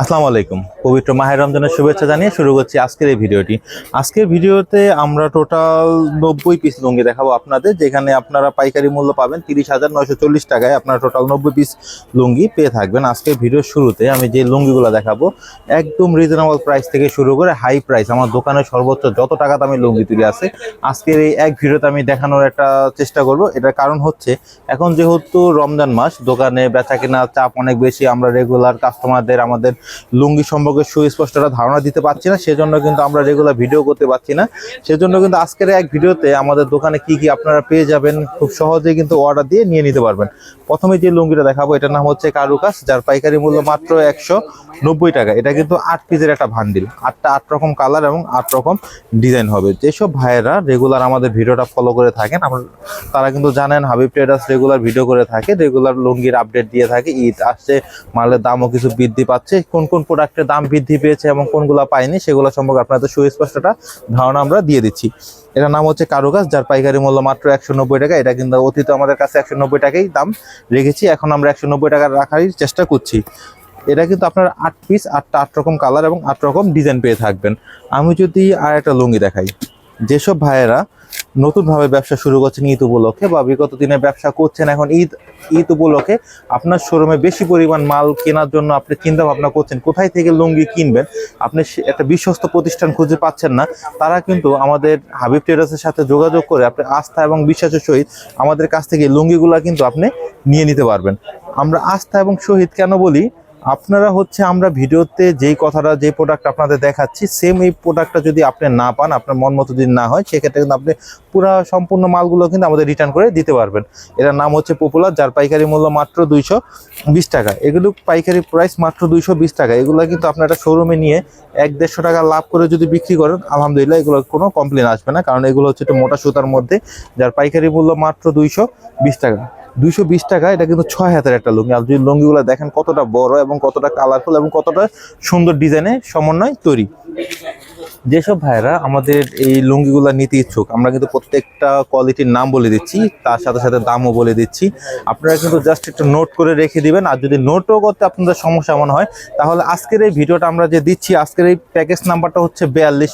আসসালামু আলাইকুম। পবিত্র মাহের রমজানের শুভেচ্ছা জানিয়ে শুরু করছি আজকের এই ভিডিওটি। আজকের ভিডিওতে আমরা টোটাল নব্বই পিস লুঙ্গি দেখাবো আপনাদের, যেখানে আপনারা পাইকারি মূল্য পাবেন তিরিশ হাজার নয়শো চল্লিশ টাকায় আপনারা টোটাল নব্বই পিস লুঙ্গি পেয়ে থাকবেন। আজকের ভিডিওর শুরুতে আমি যে লুঙ্গিগুলো দেখাবো, একদম রিজনেবল প্রাইস থেকে শুরু করে হাই প্রাইস আমার দোকানে সর্বোচ্চ যত টাকা দামি লুঙ্গি তুলে আছে, আজকের এই এক ভিডিওতে আমি দেখানোর একটা চেষ্টা করব। এটার কারণ হচ্ছে, এখন যেহেতু রমজান মাস, দোকানে বেচা কেনার চাপ অনেক বেশি, আমরা রেগুলার কাস্টমারদের আমাদের লুঙ্গি সম্পর্কে সুস্পষ্ট একটা ধারণা দিতে পারছি না, সেজন্য কিন্তু আমরা রেগুলার ভিডিও করতে পারছি না। সেজন্য কিন্তু আজকের এক ভিডিওতে আমাদের দোকানে কি কি আপনারা পেয়ে যাবেন, খুব সহজেই কিন্তু অর্ডার দিয়ে নিয়ে নিতে পারবেন। প্রথমে যে লুঙ্গিটা দেখাবো, এটার নাম হচ্ছে কারুকাস যার পাইকারি মূল্য মাত্র একশো নব্বই টাকা। এটা কিন্তু আট পিসের একটা ভান্ডিল আটটা আট রকম কালার এবং আট রকম ডিজাইন হবে। যেসব ভাইয়েরা রেগুলার আমাদের ভিডিওটা ফলো করে থাকেন, আমরা, তারা কিন্তু জানেন হাবিব ট্রেডার্স রেগুলার ভিডিও করে থাকে রেগুলার লুঙ্গির আপডেট দিয়ে থাকে, ঈদ আসছে, মালের দামও কিছু বৃদ্ধি পাচ্ছে কোন কোন প্রোডাক্টের দাম বৃদ্ধি পেয়েছে এবং কোনগুলো পায়নি সেগুলো সম্পর্কে আপনাদের সুস্পষ্টটা ধারণা আমরা দিয়ে দিচ্ছি। এটার নাম হচ্ছে কারুকাজ যার পাইকারি মূল্য মাত্র একশো নব্বই টাকা। এটা কিন্তু অতীতে আমাদের কাছে একশো নব্বই টাকাই দাম রেখেছি। এখন আমরা একশো নব্বই টাকা রাখারই চেষ্টা করছি। এটা কিন্তু আপনার আট পিস আটটা আট রকম কালার এবং আট রকম ডিজাইন পেয়ে থাকবেন। আমি যদি আর একটা লুঙ্গি দেখাই। যেসব ভাইয়েরা নতুনভাবে ব্যবসা শুরু করছেন ঈদ উপলক্ষে বা বিগত দিনে ব্যবসা করছেন এখন ঈদ ঈদ উপলক্ষে আপনার শোরুমে বেশি পরিমাণ মাল কেনার জন্য আপনি চিন্তা ভাবনা করছেন, কোথায় থেকে লুঙ্গি কিনবেন? আপনি একটা বিশ্বস্ত প্রতিষ্ঠান খুঁজে পাচ্ছেন না। তারা কিন্তু আমাদের হাবিব ট্রেডার্সের সাথে যোগাযোগ করে আপনি আস্থা এবং বিশ্বাসের সহিত আমাদের কাছ থেকে লুঙ্গিগুলা কিন্তু আপনি নিয়ে নিতে পারবেন। আমরা আস্থা এবং শহীদ কেন বলি? আপনারা হচ্ছে আমরা ভিডিওতে যেই কথাটা যে প্রোডাক্ট আপনাদের দেখাচ্ছি সেম এই প্রোডাক্টটা যদি আপনি না পান, আপনার মন মতো যদি না হয়, সেক্ষেত্রে কিন্তু আপনি পুরো সম্পূর্ণ মালগুলো কিন্তু আমাদের রিটার্ন করে দিতে পারবেন। এটার নাম হচ্ছে পপুলার যার পাইকারি মূল্য মাত্র দুইশো বিশ টাকা। এগুলো পাইকারি প্রাইস মাত্র দুইশো বিশ টাকা। এগুলো কিন্তু আপনার একটা শোরুমে নিয়ে এক দেড়শো টাকা লাভ করে যদি বিক্রি করেন, আলহামদুলিল্লাহ এগুলো কোনো কমপ্লেন আসবে না। কারণ এগুলো হচ্ছে একটু মোটা সুতার মধ্যে, যার পাইকারি মূল্য মাত্র দুইশো বিশ টাকা। দুইশো বিশ টাকা, এটা কিন্তু ছয় হাতের একটা লুঙ্গি। আর যদি লুঙ্গিগুলো দেখেন কতটা বড় এবং কতটা কালারফুল এবং কতটা সুন্দর ডিজাইনে সমন্বয় তৈরি। যেসব ভাইরা আমাদের এই লুঙ্গিগুলো নিতে ইচ্ছুক, আমরা কিন্তু প্রত্যেকটা কোয়ালিটির নাম বলে দিচ্ছি, তার সাথে সাথে দামও বলে দিচ্ছি। আপনারা কিন্তু জাস্ট একটু নোট করে রেখে দিবেন, আর যদি নোটও করতে আপনাদের সমস্যা মনে হয়, তাহলে আজকের এই ভিডিওটা আমরা যে দিচ্ছি, আজকের এই প্যাকেজ নাম্বারটা হচ্ছে বিয়াল্লিশ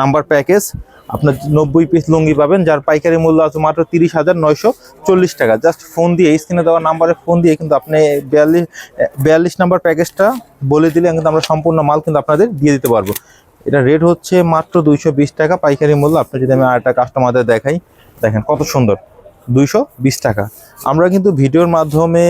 নাম্বার প্যাকেজ আপনার নব্বই পিস লুঙ্গি পাবেন, যার পাইকারি মূল্য আছে মাত্র তিরিশ হাজার নয়শো চল্লিশ টাকা। জাস্ট ফোন দিয়ে স্ক্রিনে দেওয়া নাম্বারে ফোন দিয়ে কিন্তু আপনি বিয়াল্লিশ বিয়াল্লিশ নাম্বার প্যাকেজটা বলে দিলে কিন্তু আমরা সম্পূর্ণ মাল কিন্তু আপনাদের দিয়ে দিতে পারব। এটা রেট হচ্ছে মাত্র দুইশো বিশ টাকা, পাইকারি মূল্য। আপনি যদি আমি আরেকটা কাস্টমারদের দেখাই, দেখেন কত সুন্দর। দুইশো বিশ টাকা। আমরা কিন্তু ভিডিওর মাধ্যমে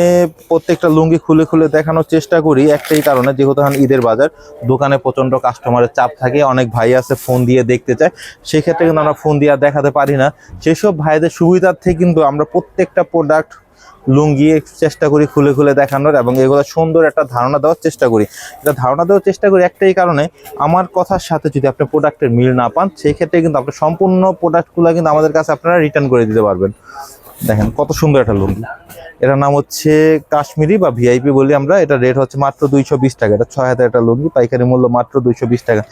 প্রত্যেকটা লুঙ্গি খুলে খুলে দেখানোর চেষ্টা করি একটাই কারণে, যেহেতু এখন ঈদের বাজার, দোকানে প্রচণ্ড কাস্টমারের চাপ থাকে, অনেক ভাই আছে ফোন দিয়ে দেখতে চায়, সেক্ষেত্রে কিন্তু আমরা ফোন দিয়ে দেখাতে পারি না। সেসব ভাইদের সুবিধার্থে কিন্তু আমরা প্রত্যেকটা প্রোডাক্ট লুঙ্গি চেষ্টা করি খুলে খুলে দেখানোর এবং এগুলো সুন্দর একটা ধারণা দেওয়ার চেষ্টা করি। এটা ধারণা দেওয়ার চেষ্টা করি একটাই কারণে, আমার কথার সাথে যদি আপনি প্রোডাক্টের মিল না পান সেই ক্ষেত্রে কিন্তু আপনার সম্পূর্ণ প্রোডাক্টগুলো কিন্তু আমাদের কাছে আপনারা রিটার্ন করে দিতে পারবেন। দেখেন কত সুন্দর একটা লুঙ্গি। এটার নাম হচ্ছে কাশ্মীরি বা ভিআইপি বলি আমরা। এটা রেট হচ্ছে মাত্র দুইশো বিশ টাকা। এটা ছয় হাজার একটা লুঙ্গি, পাইকারি মূল্য মাত্র দুইশো বিশ টাকা।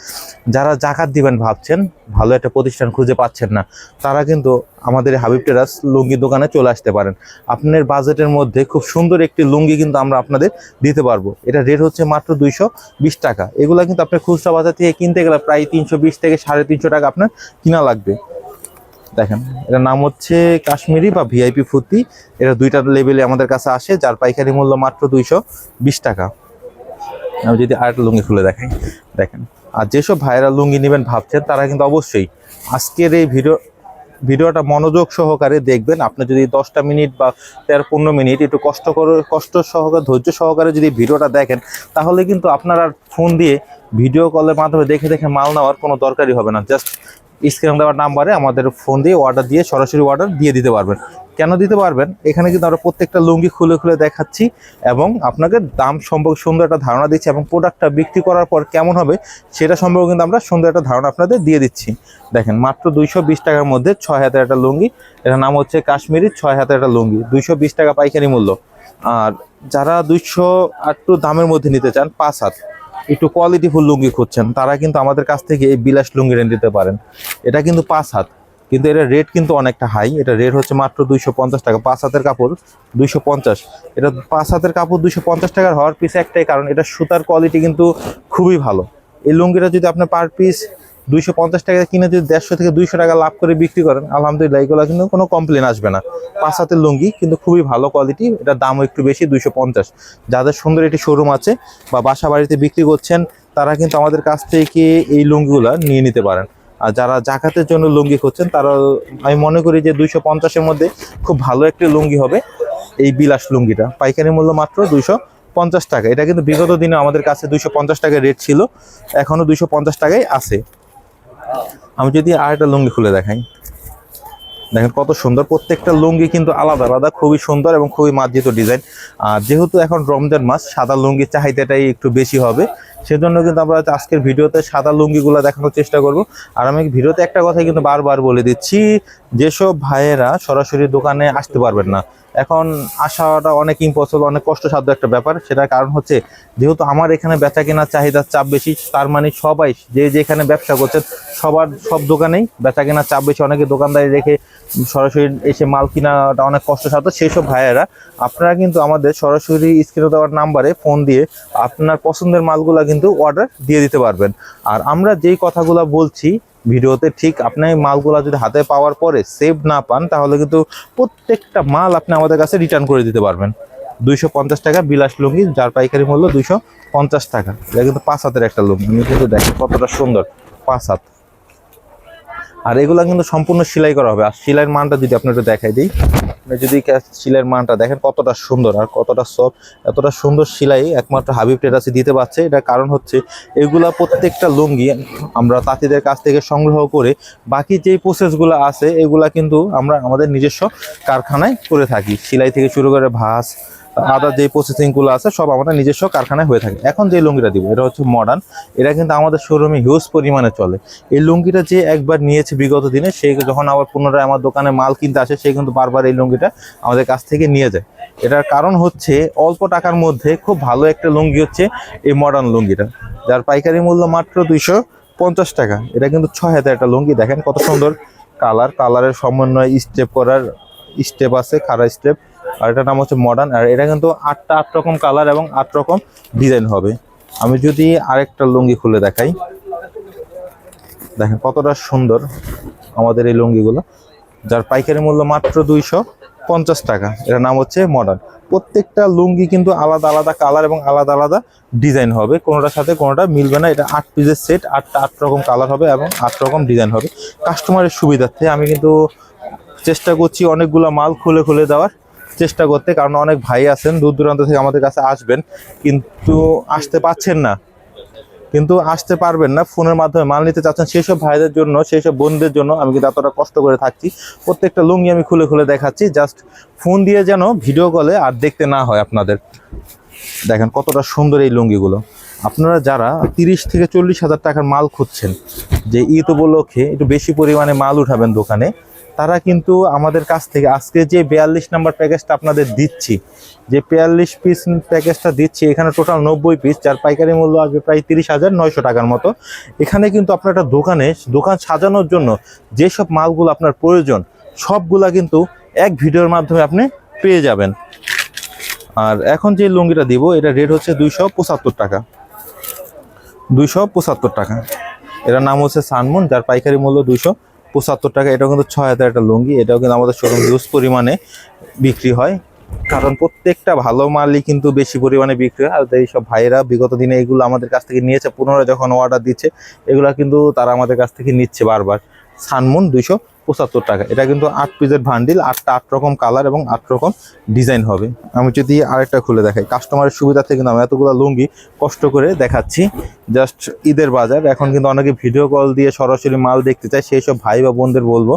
যারা জাকাত দিবেন ভাবছেন, ভালো একটা প্রতিষ্ঠান খুঁজে পাচ্ছেন না, তারা কিন্তু আমাদের হাবিব টেরাস লুঙ্গি দোকানে চলে আসতে পারেন। আপনার বাজেটের মধ্যে খুব সুন্দর একটি লুঙ্গি কিন্তু আমরা আপনাদের দিতে পারব। এটা রেট হচ্ছে মাত্র দুইশো বিশ টাকা। এগুলো কিন্তু আপনার খুচরা বাজার থেকে কিনতে গেলে প্রায় তিনশো বিশ থেকে সাড়ে তিনশো টাকা আপনার কিনা লাগবে। দেখেন, এটার নাম হচ্ছে কাশ্মীরি বা ভিআইপি ফুর্তি। এটা দুইটা লেভেলে আমাদের কাছে আসে, যার পাইকারি মূল্য মাত্র দুইশো বিশ টাকা। আমি যদি আরেকটা লুঙ্গি খুলে দেখাই, দেখেন। আর যেসব ভাইরা লুঙ্গি নেবেন ভাবছেন, তারা কিন্তু অবশ্যই আজকের এই ভিডিও ভিডিওটা মনোযোগ সহকারে দেখবেন। আপনি যদি দশটা মিনিট বা তেরো পনেরো মিনিট একটু কষ্ট করে কষ্ট সহকারে, ধৈর্য সহকারে যদি ভিডিওটা দেখেন, তাহলে কিন্তু আপনার আর ফোন দিয়ে ভিডিও কলের মাধ্যমে দেখে দেখে মাল নেওয়ার কোনো দরকারই হবে না। জাস্ট স্ক্রিন দেওয়ার নাম্বারে আমাদের ফোন দিয়ে অর্ডার দিয়ে সরাসরি অর্ডার দিয়ে দিতে পারবেন। কেন দিতে পারবেন? এখানে কিন্তু আমরা প্রত্যেকটা লুঙ্গি খুলে খুলে দেখাচ্ছি এবং আপনাকে দাম সম্পর্কে সুন্দর একটা ধারণা দিচ্ছি এবং প্রোডাক্টটা বিক্রি করার পর কেমন হবে সেটা সম্পর্কে কিন্তু আমরা সুন্দর একটা ধারণা আপনাদের দিয়ে দিচ্ছি। দেখেন, মাত্র দুইশো বিশ টাকার মধ্যে ছয় হাতের একটা লুঙ্গি। এটার নাম হচ্ছে কাশ্মীরি ছয় হাতের একটা লুঙ্গি। দুইশো বিশ টাকা পাইকারি মূল্য। আর যারা দুইশো একটু দামের মধ্যে নিতে চান, পাঁচ হাত। একটু কোয়ালিটিফুল লুঙ্গি খুঁজছেন, তারা কিন্তু আমাদের কাছ থেকে এই বিলাস লুঙ্গিটা নিতে পারেন। এটা কিন্তু পাঁচ হাত, কিন্তু এটা রেট কিন্তু অনেকটা হাই এটা রেট হচ্ছে মাত্র দুইশো পঞ্চাশ টাকা, পাঁচ হাতের কাপড় দুইশো পঞ্চাশ। এটা পাঁচ হাতের কাপড় দুইশো পঞ্চাশ টাকার হওয়ার পিস একটাই, কারণ এটা সুতার কোয়ালিটি কিন্তু খুবই ভালো। এই লুঙ্গিটা যদি আপনার পার পিস দুইশো পঞ্চাশ টাকা কিনে যদি দেড়শো থেকে দুইশো টাকা লাভ করে বিক্রি করেন, আলহামদুলিল্লাহ, এগুলো কিন্তু কোনো কমপ্লেন আসবে না। পাঁচ হাতের লুঙ্গি, কিন্তু খুবই ভালো কোয়ালিটি এটার দামও একটু বেশি, দুইশো পঞ্চাশ। যাদের সুন্দর একটি শোরুম আছে বা বাসা বাড়িতে বিক্রি করছেন, তারা কিন্তু আমাদের কাছ থেকে এই লুঙ্গিগুলো নিয়ে নিতে পারেন। আর যারা জাকাতের জন্য লুঙ্গি করছেন তারা, আমি মনে করি যে দুইশো পঞ্চাশের মধ্যে খুব ভালো একটি লুঙ্গি হবে এই বিলাস লুঙ্গিটা। পাইকারি মূল্য মাত্র দুইশো পঞ্চাশ টাকা। এটা কিন্তু বিগত দিনে আমাদের কাছে দুইশো পঞ্চাশ টাকা রেট ছিল এখনও দুইশো পঞ্চাশ টাকাই আছে। আমি যদি আরেকটা লুঙ্গি খুলে দেখাই। দেখেন কত সুন্দর, প্রত্যেকটা লুঙ্গি কিন্তু আলাদা আলাদা, খুবই সুন্দর এবং খুবই মার্জিত ডিজাইন। আর যেহেতু এখন রমজান মাস, সাদা লুঙ্গির চাহিদাটাই একটু বেশি হবে, সেজন্য কিন্তু আমরা আজকের ভিডিওতে সাদা লুঙ্গিগুলো দেখানোর চেষ্টা করব। আর আমি ভিডিওতে একটা কথাই কিন্তু বারবার বলে দিচ্ছি, যেসব ভাইয়েরা সরাসরি দোকানে আসতে পারবেন না এখন আসাটা অনেক ইম্পসিবল অনেক কষ্টসাধ্য একটা ব্যাপার। সেটার কারণ হচ্ছে, যেহেতু আমার এখানে বেচা কেনার চাহিদার চাপ বেশি, তার মানে সবাই যে যেখানে ব্যবসা করছে, সবার সব দোকানেই বেচা কেনার চাপ বেশি। অনেকে দোকানদারি রেখে সরাসরি এসে মাল কেনাটা অনেক কষ্টসাধ্য সেই সব ভাইয়েরা। আপনারা কিন্তু আমাদের সরাসরি স্ক্রিনে দেওয়ার নাম্বারে ফোন দিয়ে আপনার পছন্দের মালগুলা কিন্তু অর্ডার দিয়ে দিতে পারবেন। আর আমরা যেই কথাগুলো বলছি ভিডিওতে ঠিক আপনি মালগুলো যদি হাতে পাওয়ার পরে সেভ না পান, তাহলে কিন্তু প্রত্যেকটা মাল আপনি আমাদের কাছে রিটার্ন করে দিতে পারবেন। দুইশো পঞ্চাশ টাকা বিলাস লুঙ্গি, যার পাইকারি মূল্য দুইশো পঞ্চাশ টাকা। এটা কিন্তু পাঁচ হাতের একটা লুঙ্গি। কিন্তু দেখেন কতটা সুন্দর। পাঁচ হাত। আর এগুলো কিন্তু সম্পূর্ণ সেলাই করা হবে। আর সেলাইয়ের মানটা যদি আপনি একটু দেখাই দিই, আপনি যদি সেলাইয়ের মানটা দেখেন কতটা সুন্দর আর কতটা সফট এতটা সুন্দর সেলাই একমাত্র হাবিব টেরাসি দিতে পারছে। এটার কারণ হচ্ছে এগুলা প্রত্যেকটা লুঙ্গি আমরা তাঁতিদের কাছ থেকে সংগ্রহ করে বাকি যেই প্রসেসগুলো আছে, এগুলা কিন্তু আমরা আমাদের নিজস্ব কারখানায় করে থাকি। সেলাই থেকে শুরু করে ভাঁজ আদার যে প্রসেসিংগুলো আছে সব আমাদের নিজস্ব কারখানায় হয়ে থাকে। এখন যে লুঙ্গিটা দিব এটা হচ্ছে মডার্ন এটা কিন্তু আমাদের শোরুমে হিউজ পরিমাণে চলে। এই লুঙ্গিটা যে একবার নিয়েছে বিগত দিনে সে যখন আবার পুনরায় আমার দোকানে মাল কিনতে আসে সে কিন্তু বারবার এই লুঙ্গিটা আমাদের কাছ থেকে নিয়ে যায়। এটার কারণ হচ্ছে অল্প টাকার মধ্যে খুব ভালো একটা লুঙ্গি হচ্ছে এই মডার্ন লুঙ্গিটা। যার পাইকারি মূল্য মাত্র দুইশো পঞ্চাশ টাকা। এটা কিন্তু ছয় হাজার একটা লুঙ্গি। দেখেন কত সুন্দর কালার। কালারের সমন্বয় স্টেপ করার স্টেপ আছে খাড়া স্টেপ আর এটার নাম হচ্ছে মডার্ন আর এটা কিন্তু আটটা আট রকম কালার এবং আট রকম ডিজাইন হবে। আমি যদি আরেকটা লুঙ্গি খুলে দেখাই। দেখেন কতটা সুন্দর আমাদের এই লুঙ্গিগুলো। যার পাইকারি মূল্য মাত্র দুইশো পঞ্চাশ টাকা। এটার নাম হচ্ছে মডার্ন প্রত্যেকটা লুঙ্গি কিন্তু আলাদা আলাদা কালার এবং আলাদা আলাদা ডিজাইন হবে। কোনোটার সাথে কোনোটা মিলবে না। এটা আট পিসের সেট আটটা আট রকম কালার হবে এবং আট রকম ডিজাইন হবে। কাস্টমারের সুবিধার্থে আমি কিন্তু চেষ্টা করছি অনেকগুলো মাল খুলে খুলে দেওয়ার। চেষ্টা করতে, কারণ অনেক ভাই আছেন, দূর দূরান্ত থেকে আমাদের কাছে আসবেন, কিন্তু আসতে পাচ্ছেন না। কিন্তু আসতে পারবেন না, ফোনের মাধ্যমে মাল নিতে চাচ্ছেন সেই সব ভাইদের জন্য সেই সব বোনদের জন্য আমি কিন্তু এতটা কষ্ট করে থাকছি। প্রত্যেকটা লুঙ্গি আমি খুলে খুলে দেখাচ্ছি, জাস্ট ফোন দিয়ে যেন ভিডিও কলে আর দেখতে না হয় আপনাদের। দেখেন কতটা সুন্দর এই লুঙ্গিগুলো। আপনারা যারা তিরিশ থেকে চল্লিশ হাজার টাকার মাল খুঁজছেন, যে ঈদ উপলক্ষে একটু বেশি পরিমাণে মাল উঠাবেন দোকানে তারা কিন্তু আমাদের কাছ থেকে, আজকে যে বিয়াল্লিশ নাম্বার প্যাকেজটা আপনাদের দিচ্ছি, যে বিয়াল্লিশ পিস প্যাকেজটা দিচ্ছি, এখানে টোটাল নব্বই পিস যার পাইকারি মূল্য আসবে প্রায় তিরিশ হাজার নয়শো টাকার মতো। এখানে কিন্তু আপনার একটা দোকানে দোকান সাজানোর জন্য যেসব মালগুলো আপনার প্রয়োজন, সবগুলা কিন্তু এক ভিডিওর মাধ্যমে আপনি পেয়ে যাবেন। আর এখন যে লুঙ্গিটা দিব, এটা রেট হচ্ছে দুইশো পঁচাত্তর টাকা। দুইশো পঁচাত্তর টাকা। এটার নাম হচ্ছে সানমুন, যার পাইকারি মূল্য দুইশো পঁচাত্তর টাকা, এটাও কিন্তু ছয় হাজার একটা লুঙ্গি, এটাও কিন্তু আমাদের শোরুম হিউজ পরিমাণে বিক্রি হয়। কারণ প্রত্যেকটা ভালো মালই কিন্তু বেশি পরিমাণে বিক্রি হয়। আর এই সব ভাইয়েরা বিগত দিনে এগুলো আমাদের কাছ থেকে নিয়েছে, পুনরায় যখন অর্ডার দিচ্ছে, এগুলো কিন্তু তারা আমাদের কাছ থেকে নিচ্ছে বারবার। সানমুন দুইশো পঁচাত্তর টাকা। এটা কিন্তু আট পিসের ভান্ডিল আটটা আট রকম কালার এবং আট রকম ডিজাইন হবে। আমি যদি আরেকটা খুলে দেখাই। কাস্টমারের সুবিধার্থে কিন্তু আমি এতগুলো লুঙ্গি কষ্ট করে দেখাচ্ছি। জাস্ট ঈদের বাজার, এখন কিন্তু অনেকে ভিডিও কল দিয়ে সরাসরি মাল দেখতে চায়, সেই সব ভাই বা বোনদের বলব।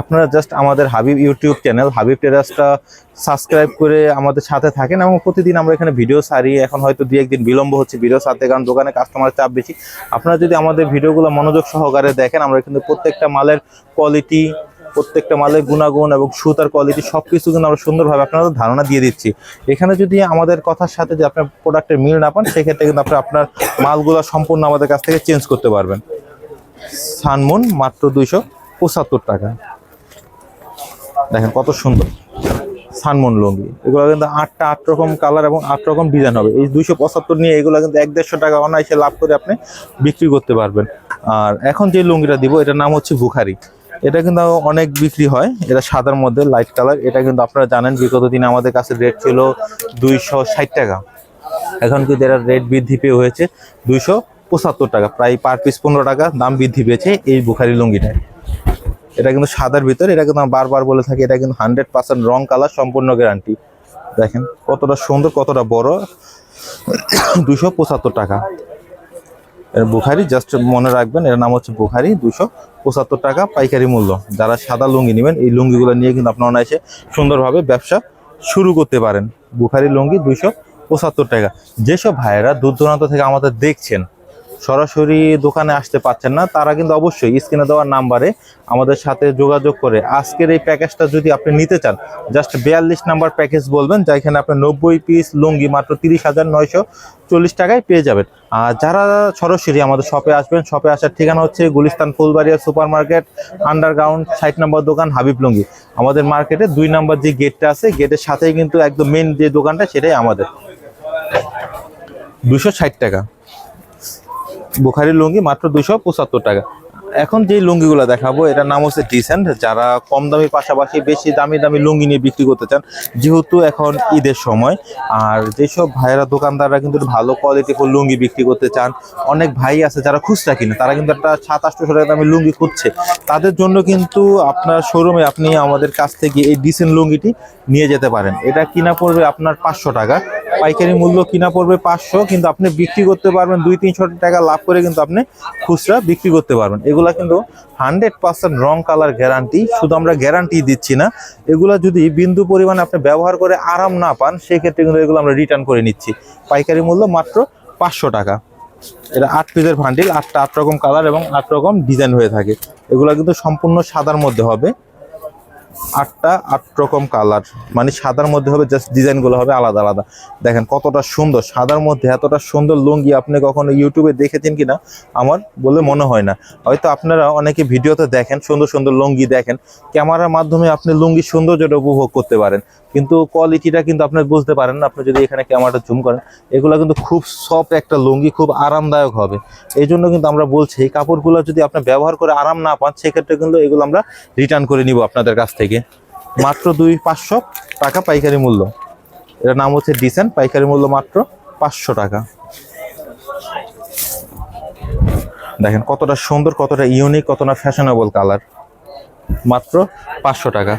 আপনারা জাস্ট আমাদের হাবিব ইউটিউব চ্যানেল হাবিব টেরাসটা সাবস্ক্রাইব করে আমাদের সাথে থাকেন এবং প্রতিদিন আমরা এখানে ভিডিও সারি এখন হয়তো দু একদিন বিলম্ব হচ্ছে ভিডিও সারতে কারণ দোকানে কাস্টমারের চাপ বেশি। আপনারা যদি আমাদের ভিডিওগুলো মনোযোগ সহকারে দেখেন, আমরা কিন্তু প্রত্যেকটা মালের কোয়ালিটি প্রত্যেকটা মালের গুণাগুণ এবং সুতার কোয়ালিটি সব কিছু কিন্তু আমরা সুন্দরভাবে আপনাদের ধারণা দিয়ে দিচ্ছি। এখানে যদি আমাদের কথার সাথে যে আপনার প্রোডাক্টের মিল না পান, সেক্ষেত্রে কিন্তু আপনি আপনার মালগুলো সম্পূর্ণ আমাদের কাছ থেকে চেঞ্জ করতে পারবেন। সানমুন মাত্র দুইশো পঁচাত্তর টাকা। দেখেন কত সুন্দর। সানমন লুঙ্গি। এগুলো কিন্তু আটটা আট রকম কালার এবং আট রকম ডিজাইন হবে। এই দুইশো পঁচাত্তর নিয়ে এগুলো কিন্তু এক দেড়শো টাকা অনায়াসে লাভ করে আপনি বিক্রি করতে পারবেন। আর এখন যে লুঙ্গিটা দিব, এটার নাম হচ্ছে বুখারি। এটা কিন্তু অনেক বিক্রি হয়। এটা সাদার মধ্যে লাইট কালার এটা কিন্তু আপনারা জানেন, বিগত দিনে আমাদের কাছে রেট ছিল দুইশো ষাট টাকা। এখন কিন্তু এটার রেট বৃদ্ধি পেয়ে হয়েছে দুইশো পঁচাত্তর টাকা। প্রায় পার পিস পনেরো টাকা, দাম বৃদ্ধি পেয়েছে এই বুখারি লুঙ্গিটায়। এটা কিন্তু সাদার ভিতর, এটা কিন্তু বারবার বলে থাকি, এটা কিন্তু হান্ড্রেড পার্সেন্ট রং কালার সম্পূর্ণ গ্যারান্টি দেখেন কতটা সুন্দর, কতটা বড়। দুশো পঁচাত্তর টাকা। বুখারি জাস্ট মনে রাখবেন, এর নাম হচ্ছে বুখারি, দুশো পঁচাত্তর টাকা পাইকারি মূল্য। যারা সাদা লুঙ্গি নেবেন, এই লুঙ্গিগুলো নিয়ে কিন্তু আপনার অনায়াসে সুন্দরভাবে ব্যবসা শুরু করতে পারেন। বুখারি লুঙ্গি দুশো পঁচাত্তর টাকা। যেসব ভাইয়েরা দূর দূরান্ত থেকে আমাদের দেখছেন সরাসরি দোকানে আসতে পারছেন না, তারা কিন্তু অবশ্যই স্ক্রিনে দেওয়ার নাম্বারে আমাদের সাথে যোগাযোগ করে আজকের এই প্যাকেজটা যদি আপনি নিতে চান, জাস্ট বিয়াল্লিশ নাম্বার প্যাকেজ বলবেন যেখানে আপনি নব্বই পিস লুঙ্গি মাত্র তিরিশ হাজার নয়শো চল্লিশ টাকায় পেয়ে যাবেন। আর যারা সরাসরি আমাদের শপে আসবেন, শপে আসার ঠিকানা হচ্ছে Gulistan Fulbaria super market underground, ষাট নম্বর দোকান, হাবিব লুঙ্গি। আমাদের মার্কেটে দুই নম্বর যে গেটটা আছে, গেটের সাথেই কিন্তু একদম মেন যে দোকানটা, সেটাই আমাদের। দুশো ষাট টাকা। বুখারি লুঙ্গি মাত্র দুশো পঁচাত্তর টাকা। এখন যে লুঙ্গিগুলো দেখাবো, এটার নাম হচ্ছে ডিসেন্ট যারা কম দামি পাশাপাশি বেশি দামি দামি লুঙ্গি নিয়ে বিক্রি করতে চান, যেহেতু এখন ঈদের সময়, আর যেসব ভাইয়েরা দোকানদাররা কিন্তু ভালো কোয়ালিটিফুল লুঙ্গি বিক্রি করতে চান, অনেক ভাই আছে যারা খুচরা কিনে, তারা কিন্তু একটা সাত আটশো টাকা দামি লুঙ্গি খুঁজছে। তাদের জন্য কিন্তু আপনার শোরুমে আপনি আমাদের কাছ থেকে এই ডিসেন্ট লুঙ্গিটি নিয়ে যেতে পারেন। এটা কিনা পড়বে আপনার পাঁচশো টাকা, পাইকারি মূল্য কিনা পড়বে পাঁচশো, কিন্তু আপনি বিক্রি করতে পারবেন দুই তিনশো টাকা, লাভ করে কিন্তু আপনি খুচরা বিক্রি করতে পারবেন। এগুলা কিন্তু হান্ড্রেড পার্সেন্ট রং কালার গ্যারান্টি, শুধু আমরা গ্যারান্টি দিচ্ছি না। এগুলা যদি বিন্দু পরিমাণে আপনি ব্যবহার করে আরাম না পান, সেক্ষেত্রে কিন্তু এগুলো আমরা রিটার্ন করে নিচ্ছি। পাইকারি মূল্য মাত্র পাঁচশো টাকা। এটা আট পিসের ভান্ডিল আটটা আট রকম কালার এবং আট রকম ডিজাইন হয়ে থাকে। এগুলো কিন্তু সম্পূর্ণ সাদার মধ্যে হবে। আটটা আট রকম কালার মানে সাদার মধ্যে হবে জাস্ট ডিজাইনগুলো হবে আলাদা আলাদা। দেখেন কতটা সুন্দর। সাদার মধ্যে এতটা সুন্দর লুঙ্গি আপনি কখনো ইউটিউবে দেখেছেন কিনা? আমার বলে মনে হয় না। হয়তো আপনারা অনেকে ভিডিওতে দেখেন, সুন্দর সুন্দর লুঙ্গি দেখেন। ক্যামেরার মাধ্যমে আপনি লুঙ্গির সৌন্দর্যটা উপভোগ করতে পারেন। কিন্তু কোয়ালিটিটা কিন্তু আপনার বুঝতে পারেন আপনি যদি এখানে ক্যামেরাটা জুম করেন, এগুলো কিন্তু খুব সফট একটা লুঙ্গি, খুব আরামদায়ক হবে। এই জন্য কিন্তু আমরা বলছি, এই কাপড়গুলো যদি আপনি ব্যবহার করে আরাম না পান, সেক্ষেত্রে কিন্তু এগুলো আমরা রিটার্ন করে নিব আপনাদের কাছ থেকে। মাত্র দুই পাঁচশো টাকা পাইকারি মূল্য। এটার নাম হচ্ছে ডিসেন্ট পাইকারি মূল্য মাত্র পাঁচশো টাকা। দেখেন কতটা সুন্দর, কতটা ইউনিক কতটা ফ্যাশনেবল কালার মাত্র পাঁচশো টাকা।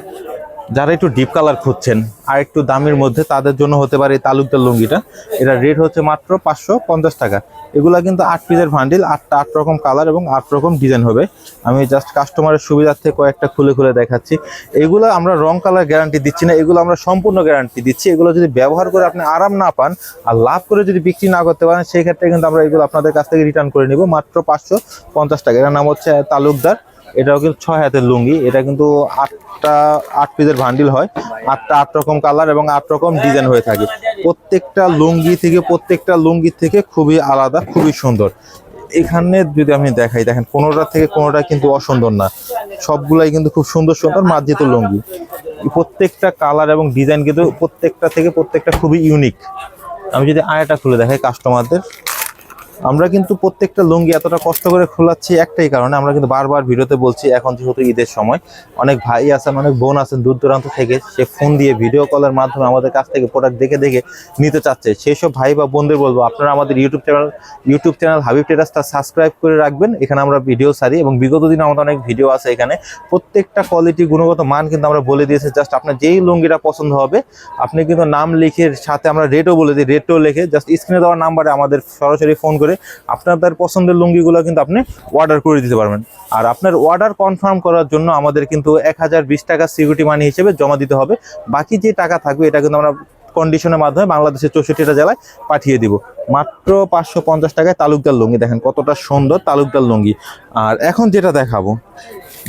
যারা একটু ডিপ কালার খুঁজছেন, আর একটু দামের মধ্যে তাদের জন্য হতে পারে তালুকদার লুঙ্গিটা। এটা রেট হচ্ছে মাত্র পাঁচশো পঞ্চাশ টাকা। এগুলা কিন্তু আট পিসের ভান্ডিল আটটা আট রকম কালার এবং আট রকম ডিজাইন হবে। আমি জাস্ট কাস্টমারের সুবিধার্থে কয়েকটা খুলে খুলে দেখাচ্ছি। এগুলো আমরা রং কালার গ্যারান্টি দিচ্ছি না, এগুলো আমরা সম্পূর্ণ গ্যারান্টি দিচ্ছি। এগুলো যদি ব্যবহার করে আপনি আরাম না পান আর লাভ করে যদি বিক্রি না করতে পারেন, সেই ক্ষেত্রে কিন্তু আমরা এগুলো আপনাদের কাছ থেকে রিটার্ন করে নিব মাত্র পাঁচশো পঞ্চাশ টাকা। এটার নাম হচ্ছে তালুকদার এটাও কিন্তু ছয় হাতের লুঙ্গি। এটা কিন্তু আটটা, আট পিসের ভান্ডিল হয়। আটটা, আট রকম কালার এবং আট রকম ডিজাইন হয়ে থাকে। প্রত্যেকটা লুঙ্গি থেকে, প্রত্যেকটা লুঙ্গি থেকে খুবই আলাদা, খুবই সুন্দর। এখানে যদি আমি দেখাই, দেখেন, কোনোটা থেকে কোনোটা কিন্তু অসুন্দর না। সবগুলাই কিন্তু খুব সুন্দর সুন্দর মার্জিত লুঙ্গি। প্রত্যেকটা কালার এবং ডিজাইন কিন্তু প্রত্যেকটা থেকে প্রত্যেকটা খুবই ইউনিক আমি যদি আয়াটা খুলে দেখাই কাস্টমারদের আমরা কিন্তু প্রত্যেকটা লুঙ্গি এতটা কষ্ট করে খোলাচ্ছি একটাই কারণে, আমরা কিন্তু বারবার ভিডিওতে বলছি, এখন যেহেতু ঈদের সময়, অনেক ভাই আছেন, অনেক বোন আছেন, দূর দূরান্ত থেকে সে ফোন দিয়ে ভিডিও কলের মাধ্যমে আমাদের কাছ থেকে প্রোডাক্ট দেখে দেখে নিতে চাচ্ছে। সেই সব ভাই বা বোনদের বলব, আপনারা আমাদের YouTube channel YouTube channel Habib টেরাসটা subscribe করে রাখবেন। এখানে আমরা ভিডিও সারি এবং বিগত দিনে আমাদের অনেক ভিডিও আছে এখানে। প্রত্যেকটা কোয়ালিটি গুণগত মান কিন্তু আমরা বলে দিয়েছি জাস্ট আপনার যেই লুঙ্গিটা পছন্দ হবে, আপনি কিন্তু নাম লিখে সাথে আমরা রেটও বলে দিই রেটও লিখে জাস্ট স্ক্রিনে দেওয়ার নাম্বারে আমাদের সরাসরি ফোন করে আপনাদের পছন্দের লুঙ্গিগুলো কিন্তু আপনি অর্ডার করে দিতে পারবেন। আর আপনার অর্ডার কনফার্ম করার জন্য আমাদের কিন্তু এক হাজার বিশ টাকা সিকিউরিটি মানি হিসেবে জমা দিতে হবে। বাকি যে টাকা থাকবে, এটা কিন্তু আমরা কন্ডিশনের মাধ্যমে বাংলাদেশের চৌষট্টিটা জেলায় পাঠিয়ে দিব। মাত্র পাঁচশো পঞ্চাশ টাকায় তালুকদার লুঙ্গি, দেখেন কতটা সুন্দর তালুকদার লুঙ্গি। আর এখন যেটা দেখাবো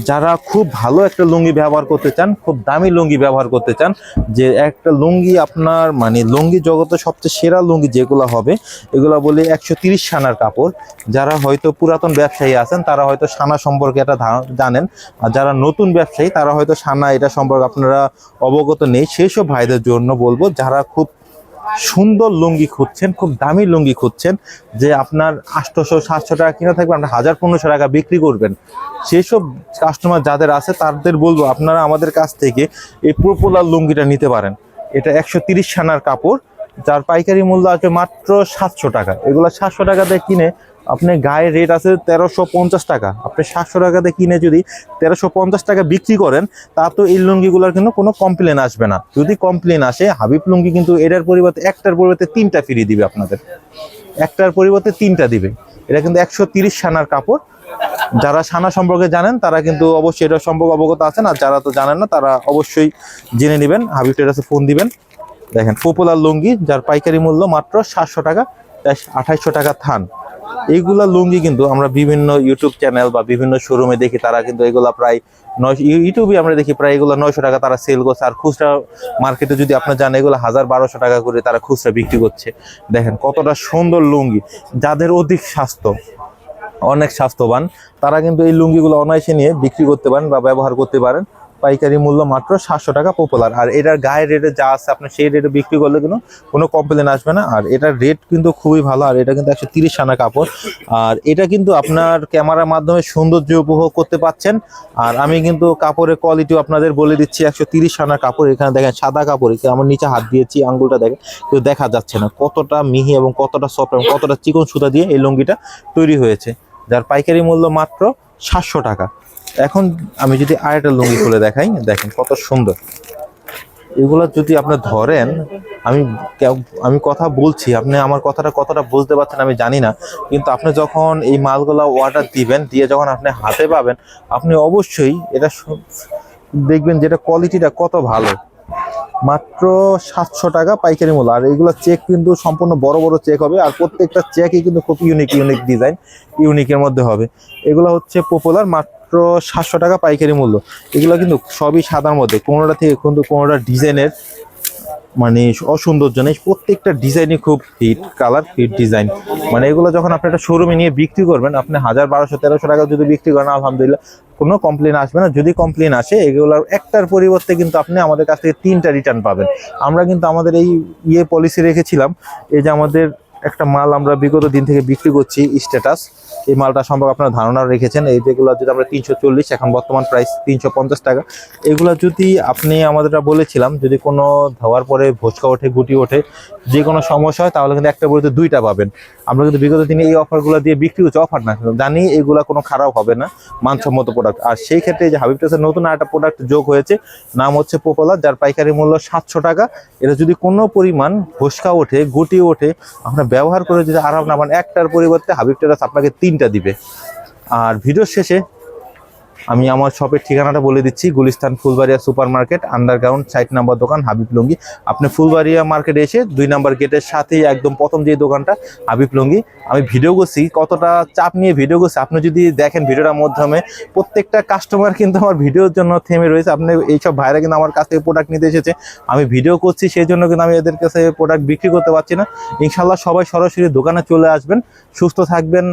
যারা খুব ভালো একটা লুঙ্গি ব্যবহার করতে চান, খুব দামি লুঙ্গি ব্যবহার করতে চান, যে একটা লুঙ্গি আপনার মানে লুঙ্গি জগতে সবচেয়ে সেরা লুঙ্গি যেগুলো হবে, এগুলো বলি একশো তিরিশ সানার কাপড়। যারা হয়তো পুরাতন ব্যবসায়ী আছেন, তারা হয়তো সানা সম্পর্কে এটা জানেন। আর যারা নতুন ব্যবসায়ী, তারা হয়তো সানা এটা সম্পর্কে আপনারা অবগত নেই। সেই সব ভাইদের জন্য বলব, যারা খুব সুন্দর লুঙ্গি খুঁজছেন, খুব দামি লুঙ্গি খুঁজছেন, যে আপনার আটশোশো, সাতশো টাকা কিনে থাকবে, আপনার হাজার, পনেরোশো টাকা বিক্রি করবেন। সেসব কাস্টমার যাদের আছে, তাদের বলব, আপনারা আমাদের কাছ থেকে এই পপুলার লুঙ্গিটা নিতে পারেন। এটা একশো তিরিশ সানার কাপড়, যার পাইকারি মূল্য আছে মাত্র সাতশো টাকা। এগুলো সাতশো টাকাতে কিনে আপনি গায়ে রেট আছে তেরোশো পঞ্চাশ টাকা। আপনি সাতশো টাকাতে কিনে যদি তেরোশো পঞ্চাশ টাকা বিক্রি করেন তা তো এই লুঙ্গিগুলোর কিন্তু কোনো কমপ্লেন আসবে না। যদি কমপ্লেন আসে, হাবিব লুঙ্গি কিন্তু এটার পরিবর্তে, একটার পরিবর্তে তিনটা ফ্রি দিবে আপনাদের। একটার পরিবর্তে তিনটা দিবে। এটা কিন্তু একশো তিরিশ সানার কাপড়। যারা সানা সম্পর্কে জানেন, তারা কিন্তু অবশ্যই এটা সম্পর্কে অবগত আছেন। আর যারা তো জানেন না, তারা অবশ্যই জেনে নেবেন। হাবিব টেরাসে ফোন দিবেন। দেখেন, পপুলার লুঙ্গি, যার পাইকারি মূল্য মাত্র সাতশো টাকা আঠাইশশো টাকা থান। এইগুলা লুঙ্গি কিন্তু আমরা বিভিন্ন ইউটিউব চ্যানেল বা বিভিন্ন শোরুমে দেখি, তারা কিন্তু এগুলা প্রায় নয় ইউটিউবে আমরা দেখি প্রায় এগুলো নয়শো টাকা তারা সেল করছে। আর খুচরা মার্কেটে যদি আপনার জানেন এগুলো হাজার বারোশো টাকা করে তারা খুচরা বিক্রি করছে। দেখেন কতটা সুন্দর লুঙ্গি। যাদের অধিক স্বাস্থ্য, অনেক স্বাস্থ্যবান, তারা কিন্তু এই লুঙ্গিগুলো অনায়াসে নিয়ে বিক্রি করতে পারেন বা ব্যবহার করতে পারেন। পাইকারি মূল্য মাত্র সাতশো টাকা পপুলার আর এটার গায়ের রেটে যা আছে আপনি সেই রেটে বিক্রি করলে কিন্তু কোনো কমপ্লেন আসবে না। আর এটার রেট কিন্তু খুবই ভালো, আর এটা কিন্তু একশো তিরিশ আনা কাপড়। আর এটা কিন্তু আপনার ক্যামেরার মাধ্যমে সৌন্দর্য উপভোগ করতে পাচ্ছেন। আর আমি কিন্তু কাপড়ের কোয়ালিটিও আপনাদের বলে দিচ্ছি, একশো তিরিশ আনা কাপড়। এখানে দেখেন সাদা কাপড় আমার নিচে হাত দিয়েছি, আঙ্গুলটা দেখেন কেউ দেখা যাচ্ছে না। কতটা মিহি এবং কতটা সফট এবং কতটা চিকন সুতা দিয়ে এই লুঙ্গিটা তৈরি হয়েছে। যার পাইকারি মূল্য মাত্র সাতশো টাকা। এখন আমি যদি আরেকটা লুঙ্গি খুলে দেখাই, দেখেন কত সুন্দর। এগুলো যদি আপনি ধরেন, আমি আমি কথা বলছি, আপনি আমার কথাটা কতটা বুঝতে পারছেন আমি জানি না, কিন্তু আপনি যখন এই মালগুলা অর্ডার দিবেন, দিয়ে যখন আপনি হাতে পাবেন, আপনি অবশ্যই এটা দেখবেন যেটা কোয়ালিটিটা কত ভালো। মাত্র সাতশো টাকা পাইকারি মূল্য। আর এইগুলো চেক কিন্তু সম্পূর্ণ বড় বড় চেক হবে, আর প্রত্যেকটা চেকই কিন্তু খুব ইউনিক ইউনিক ডিজাইন ইউনিকের মধ্যে হবে। এগুলো হচ্ছে পপুলার মাত্র সাতশো টাকা পাইকারি মূল্য। এগুলো কিন্তু সবই সাদার মধ্যে কোনোটা থেকে কিন্তু কোনোটা ডিজাইনের মানে অসৌন্দর্য নেই, প্রত্যেকটা ডিজাইনই খুব ফিট কালার ফিট ডিজাইন মানে এগুলো যখন আপনি একটা শোরুমে নিয়ে বিক্রি করবেন, আপনি হাজার বারোশো, তেরোশো টাকা যদি বিক্রি করেন, আলহামদুলিল্লাহ, কোনো কমপ্লেন আসবে না। যদি কমপ্লেন আসে, এগুলোর একটার পরিবর্তে কিন্তু আপনি আমাদের কাছ থেকে তিনটা রিটার্ন পাবেন। আমরা কিন্তু আমাদের এই ইয়ে পলিসি রেখেছিলাম, এই যে আমাদের একটা মাল আমরা বিগত দিন থেকে বিক্রি করছি স্ট্যাটাস এই মালটা সম্পর্কে আপনারা ধারণা রেখেছেন। এই যেগুলো যদি আমরা তিনশো চল্লিশ, এখন বর্তমান প্রাইস তিনশো পঞ্চাশ টাকা। এগুলো যদি আপনি আমাদেরটা বলেছিলাম, যদি কোনো ধোয়ার পরে ভোসকা ওঠে, গুটি ওঠে, যে কোনো সমস্যা হয়, তাহলে কিন্তু একটা বলতে দুইটা পাবেন। আমরা কিন্তু বিগত দিনে এই অফারগুলো দিয়ে বিক্রি হচ্ছে অফার না। জানি এগুলো কোনো খারাপ হবে না, মানসম্মত প্রোডাক্ট আর সেই ক্ষেত্রে যে হাবিব টেসের নতুন একটা প্রোডাক্ট যোগ হয়েছে, নাম হচ্ছে পোপলার যার পাইকারি মূল্য সাতশো টাকা। এটা যদি কোনো পরিমাণ ভোসকা ওঠে, গুটি ওঠে, আপনার ব্যবহার করে যদি আরাম না পান একটার পরিবর্তে হাবিব টেরাস আপনাকে তিনটা দিবে। আর ভিডিওর শেষে আমি আমার শপের ঠিকানাটা বলে দিচ্ছি, Gulistan Fulbaria super market underground site number দোকান, হাবিব লুঙ্গি। আপনি ফুলবাড়িয়া মার্কেটে এসে দুই নাম্বার গেটের সাথেই একদম প্রথম যে দোকানটা, হাবিব লুঙ্গি। আমি ভিডিও করছি, কতটা চাপ নিয়ে ভিডিও করছি, আপনি যদি দেখেন ভিডিওটার মাধ্যমে, প্রত্যেকটা কাস্টমার কিন্তু আমার ভিডিওর জন্য থেমে রয়েছে। আপনি এইসব ভাইরা কিন্তু আমার কাছ থেকে প্রোডাক্ট নিতে এসেছে। আমি ভিডিও করছি, সেই জন্য কিন্তু আমি এদের কাছে প্রোডাক্ট বিক্রি করতে পারছি না। ইনশাল্লাহ সবাই সরাসরি দোকানে চলে আসবেন, সুস্থ থাকবেন